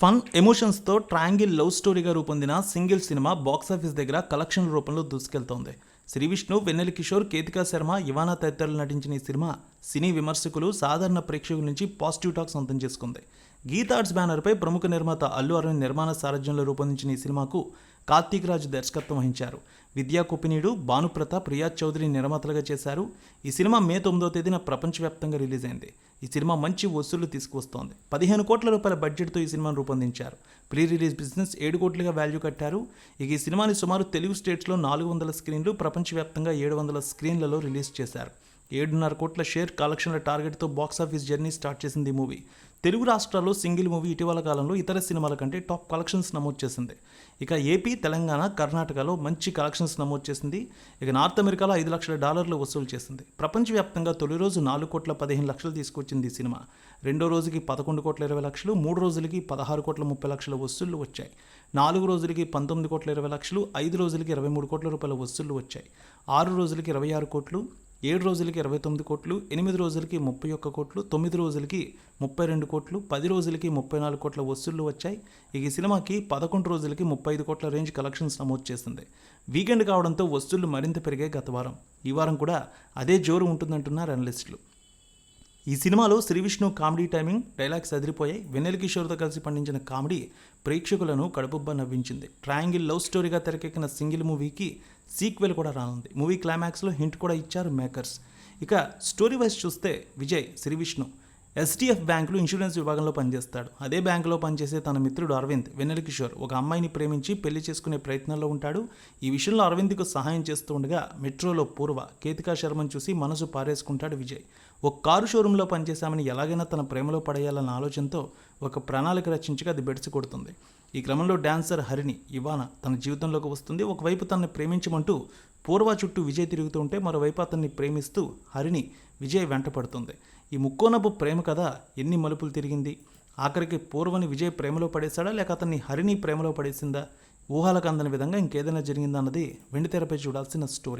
Fun ఎమోషన్స్తో triangle love స్టోరీగా రూపొందిన single cinema box office దగ్గర కలెక్షన్ రూపంలో దూసుకెళ్తోంది. శ్రీ విష్ణు వెన్నెల కిషోర్ కేతికా శర్మ ఇవానా తదితరులు నటించిన ఈ సినిమా సినీ విమర్శకులు సాధారణ ప్రేక్షకుల నుంచి పాజిటివ్ టాక్ సొంతం చేసుకుంది. గీతార్ట్స్ బ్యానర్పై ప్రముఖ నిర్మాత అల్లు అరవింద్ నిర్మాణ సారథ్యంలో రూపొందించిన ఈ సినిమాకు కార్తీక్ రాజ్ దర్శకత్వం వహించారు. విద్యా కుపినీడు భానుప్రతాప్ రియాజ్ చౌదరి నిర్మాతలుగా చేశారు. ఈ సినిమా మే తొమ్మిదో తేదీన ప్రపంచవ్యాప్తంగా రిలీజ్ అయింది. ఈ సినిమా మంచి వసూళ్ళు తీసుకువస్తోంది. పదిహేను కోట్ల రూపాయల బడ్జెట్తో ఈ సినిమాను రూపొందించారు. ప్రీ రిలీజ్ బిజినెస్ ఏడు కోట్లుగా వాల్యూ కట్టారు. ఇక ఈ సినిమాని సుమారు తెలుగు స్టేట్స్లో నాలుగు వందల స్క్రీన్లు ప్రపంచవ్యాప్తంగా ఏడు వందల స్క్రీన్లలో రిలీజ్ చేశారు. ఏడున్నర కోట్ల షేర్ కలెక్షన్ల టార్గెట్తో బాక్సాఫీస్ జర్నీ స్టార్ట్ చేసింది ఈ మూవీ. తెలుగు రాష్ట్రాల్లో సింగిల్ మూవీ ఇటీవల కాలంలో ఇతర సినిమాల కంటే టాప్ కలెక్షన్స్ నమోదు చేసింది. ఇక ఏపీ తెలంగాణ కర్ణాటకలో మంచి కలెక్షన్స్ నమోదు చేసింది. ఇక నార్త్ అమెరికాలో ఐదు లక్షల డాలర్లు వసూలు చేసింది. ప్రపంచవ్యాప్తంగా తొలి రోజు నాలుగు కోట్ల పదిహేను లక్షలు తీసుకొచ్చింది ఈ సినిమా. రెండో రోజుకి పదకొండు కోట్ల ఇరవై లక్షలు మూడు రోజులకి పదహారు కోట్ల ముప్పై లక్షల వసూళ్ళు వచ్చాయి. నాలుగు రోజులకి పంతొమ్మిది కోట్ల ఇరవై లక్షలు ఐదు రోజులకి ఇరవై మూడు కోట్ల రూపాయల వసూళ్ళు వచ్చాయి. ఆరు రోజులకి ఇరవై ఆరు కోట్లు ఏడు రోజులకి ఇరవై తొమ్మిది కోట్లు ఎనిమిది రోజులకి ముప్పై ఒక్క కోట్లు తొమ్మిది రోజులకి ముప్పై రెండు కోట్లు పది రోజులకి ముప్పై నాలుగు కోట్ల వసూళ్ళు వచ్చాయి. ఈ సినిమాకి పదకొండు రోజులకి ముప్పై ఐదు కోట్ల రేంజ్ కలెక్షన్స్ నమోదు చేసింది. వీకెండ్ కావడంతో వసూళ్ళు మరింత పెరిగాయి గత వారం. ఈ వారం కూడా అదే జోరు ఉంటుందంటున్నారు అనలిస్టులు ఈ సినిమాలో Sree Vishnu comedy timing dialogues అదిరిపోయాయి. Vennela కిషోర్తో కలిసి పండించిన కామెడీ ప్రేక్షకులను కడుపుబ్బా నవ్వించింది. ట్రయాంగిల్ లవ్ స్టోరీగా తెరకెక్కిన సింగిల్ మూవీకి సీక్వెల్ కూడా రానుంది. మూవీ క్లైమాక్స్లో హింట్ కూడా ఇచ్చారు మేకర్స్. ఇక స్టోరీ వైజ్ చూస్తే విజయ్ శ్రీ విష్ణు. ఎస్డిఎఫ్ బ్యాంకులో ఇన్సూరెన్స్ విభాగంలో పనిచేస్తాడు. అదే బ్యాంకులో పనిచేసే తన మిత్రుడు అరవింద్ వెన్నెల కిషోర్ ఒక అమ్మాయిని ప్రేమించి పెళ్ళి చేసుకునే ప్రయత్నంలో ఉంటాడు. ఈ విషయంలో అరవింద్కు సహాయం చేస్తూ ఉండగా మెట్రోలో పూర్వ కేతికా శర్మను చూసి మనసు పారేసుకుంటాడు విజయ్. ఒక కారు షోరూంలో పనిచేశామని ఎలాగైనా తన ప్రేమలో పడేయాలన్న ఆలోచనతో ఒక ప్రణాళిక రచించగా అది బెడిసి కొడుతుంది. ఈ క్రమంలో డాన్సర్ హరిణి ఇవాన తన జీవితంలోకి వస్తుంది. ఒకవైపు తనని ప్రేమించమంటూ పూర్వ చుట్టూ విజయ్ తిరుగుతూ ఉంటే మరోవైపు అతన్ని ప్రేమిస్తూ హరిణి విజయ్ వెంట పడుతుంది. ఈ ముక్కోనపు ప్రేమ కథ ఎన్ని మలుపులు తిరిగింది? ఆఖరికి పూర్వని విజయ్ ప్రేమలో పడేశాడా? లేక అతన్ని హరిణి ప్రేమలో పడేసిందా? ఊహలకు అందని విధంగా ఇంకేదైనా జరిగిందా అన్నది వెండితెరపై చూడాల్సిన స్టోరీ